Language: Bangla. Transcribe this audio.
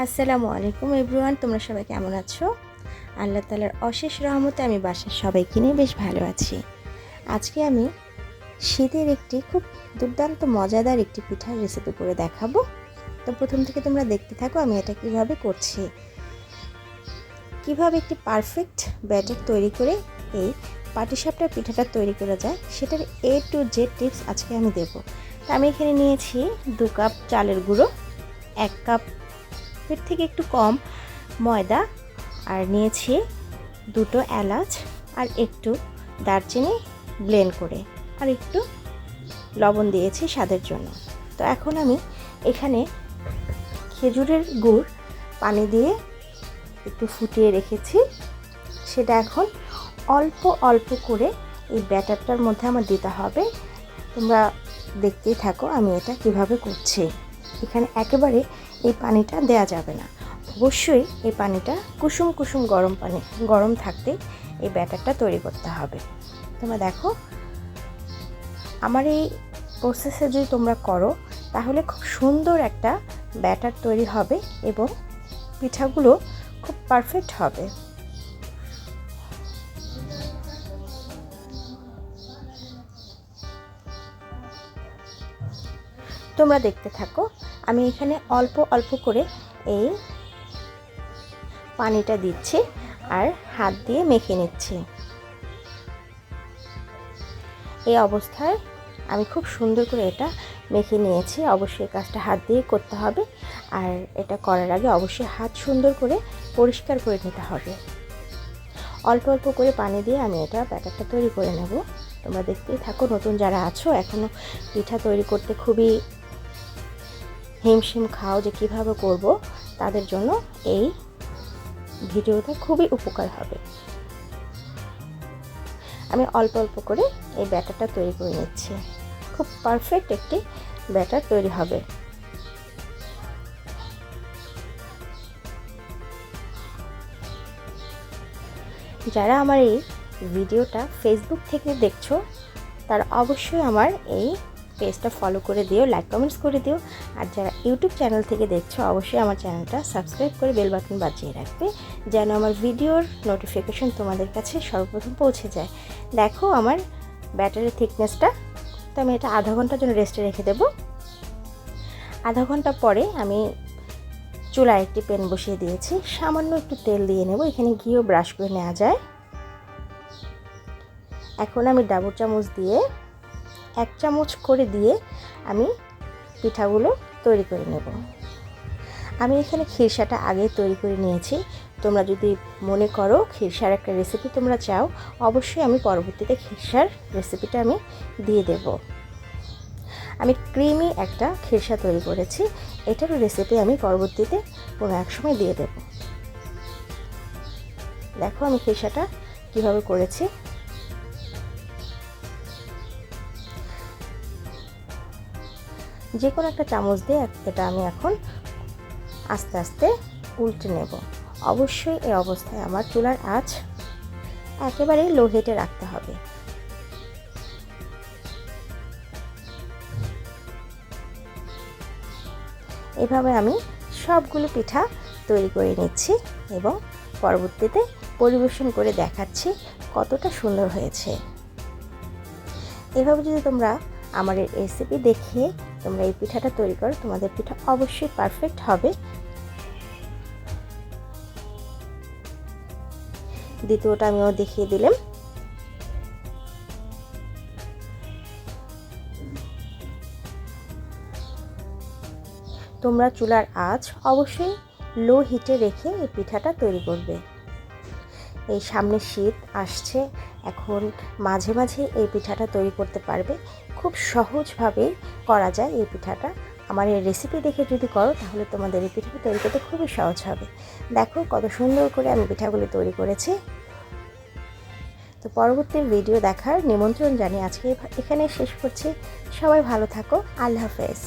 আসসালামু আলাইকুম এভরিওয়ান, তোমরা সবাই কেমন আছো? আল্লাহ তালার অশেষ রহমতে আমি বাসার সবাইকে নিয়ে বেশ ভালো আছি। আজকে আমি শীতের একটি খুব দুর্দান্ত, মজাদার একটি পিঠার রেসিপি করে দেখাবো। তো প্রথম থেকে তোমরা দেখতে থাকো আমি এটা কীভাবে করছি। কীভাবে একটি পারফেক্ট ব্যাটার তৈরি করে এই পাটিসাপটার পিঠাটা তৈরি করা যায়, সেটার এ টু জেড টিপস আজকে আমি দেবো। তা আমি এখানে নিয়েছি দু কাপ চালের গুঁড়ো, এক কাপ এর থেকে একটু কম ময়দা আর নিয়েছি দুটো এলাচ আর একটু দারচিনি ব্লেন্ড করে আর একটু লবণ দিয়েছি স্বাদের জন্য। তো এখন আমি এখানে খেজুরের গুড় পানি দিয়ে একটু ফুটিয়ে রেখেছি। সেটা এখন অল্প অল্প করে এই ব্যাটারটার মধ্যে আমার দিতে হবে। তোমরা দেখতেই থাকো আমি এটা কীভাবে করছি। এখানে একেবারে এই পানিটা দেয়া যাবে না। অবশ্যই এই পানিটা কুসুম কুসুম গরম পানি, গরম থাকতে এই ব্যাটারটা তৈরি করতে হবে। তোমরা দেখো, আমার এই প্রসেসে যদি তোমরা করো, তাহলে খুব সুন্দর একটা ব্যাটার তৈরি হবে এবং পিঠাগুলো খুব পারফেক্ট হবে। তোমরা দেখতে থাকো। আমি এখানে অল্প অল্প করে এই পানিটা দিচ্ছি আর হাত দিয়ে মেখে নিচ্ছি। এই অবস্থায় আমি খুব সুন্দর করে এটা মেখে নিয়েছি। অবশ্যই কাজটা হাত দিয়ে করতে হবে আর এটা করার আগে অবশ্যই হাত সুন্দর করে পরিষ্কার করে নিতে হবে। অল্প অল্প করে পানি দিয়ে আমি এটা ব্যাটারটা তৈরি করে নেব। তোমরা দেখতেই থাকো নতুন যারা আছো এখনও পিঠা তৈরি করতে খুবই হিমশিম খাও যে কীভাবে করব, তাদের জন্য এই ভিডিওটা খুবই উপকার হবে। আমি অল্প অল্প করে এই ব্যাটারটা তৈরি করে নিচ্ছি। খুব পারফেক্ট একটি ব্যাটার তৈরি হবে। যারা আমার এই ভিডিওটা ফেসবুক থেকে দেখছ, তারা অবশ্যই আমার এই পেজটা ফলো করে দিও লাইক কমেন্টস করে দিও। আর যারা ইউটিউব চ্যানেল থেকে দেখছ, অবশ্যই আমার চ্যানেলটা সাবস্ক্রাইব করে বেল বাটন বাজিয়ে রাখবে, যেন আমার ভিডিওর নোটিফিকেশন তোমাদের কাছে সর্বপ্রথম পৌঁছে যায়। দেখো আমার ব্যাটারির থিকনেসটা তো আমি এটা আধা ঘণ্টার জন্য রেস্টে রেখে দেবো। আধা ঘণ্টা পরে আমি চুলায় একটি পেন বসিয়ে দিয়েছি। সামান্য একটু তেল দিয়ে নেব, এখানে ঘিও ব্রাশ করে নেওয়া যায়। এখন আমি ডাবর চামচ দিয়ে এক চামচ করে দিয়ে আমি পিঠাগুলো তৈরি করে নেব। আমি এখানে খিরসাটা আগে তৈরি করে নিয়েছি। তোমরা যদি মনে করো খিরসার একটা রেসিপি তোমরা চাও, অবশ্যই আমি পরবর্তীতে খিরসার রেসিপিটা আমি দিয়ে দেব। আমি ক্রিমি একটা খিরসা তৈরি করেছি। এটারও রেসিপি আমি পরবর্তীতে কোনো এক সময় দিয়ে দেব। দেখো আমি খিরসাটা কীভাবে করেছি। যে কোনো একটা চামচ দিয়ে এটা আমি এখন আস্তে আস্তে উল্টে নেব। অবশ্যই এই অবস্থায় আমার চুলার আঁচ একেবারে লো হিটে রাখতে হবে। এভাবে আমি সবগুলো পিঠা তৈরি করে নিচ্ছি এবং পরবর্তীতে পরিবেশন করে দেখাচ্ছি কতটা সুন্দর হয়েছে। এভাবে যদি তোমরা আমার রেসিপি দেখে তোমরা এই পিঠাটা তৈরি করো, তোমাদের পিঠা অবশ্যই পারফেক্ট হবে। দ্বিতীয়টা আমিও দেখিয়ে দিলাম। তোমরা চুলার আঁচ অবশ্যই লো হিটে রেখে এই পিঠাটা তৈরি করবে। এই সামনে শীত আসছে, এখন মাঝে মাঝে এই পিঠাটা তৈরি করতে পারবে। খুব সহজভাবে করা যায় এই পিঠাটা। আমার এই রেসিপি দেখে যদি করো, তাহলে তোমাদের এই পিঠাটা তৈরি করতে খুবই সহজ হবে। দেখো কত সুন্দর করে আমি পিঠাগুলি তৈরি করেছি। তো পরবর্তী ভিডিও দেখার নিমন্ত্রণ জানিয়ে আজকে এখানে শেষ করছি। সবাই ভালো থাকো। আল্লাহ হাফেজ।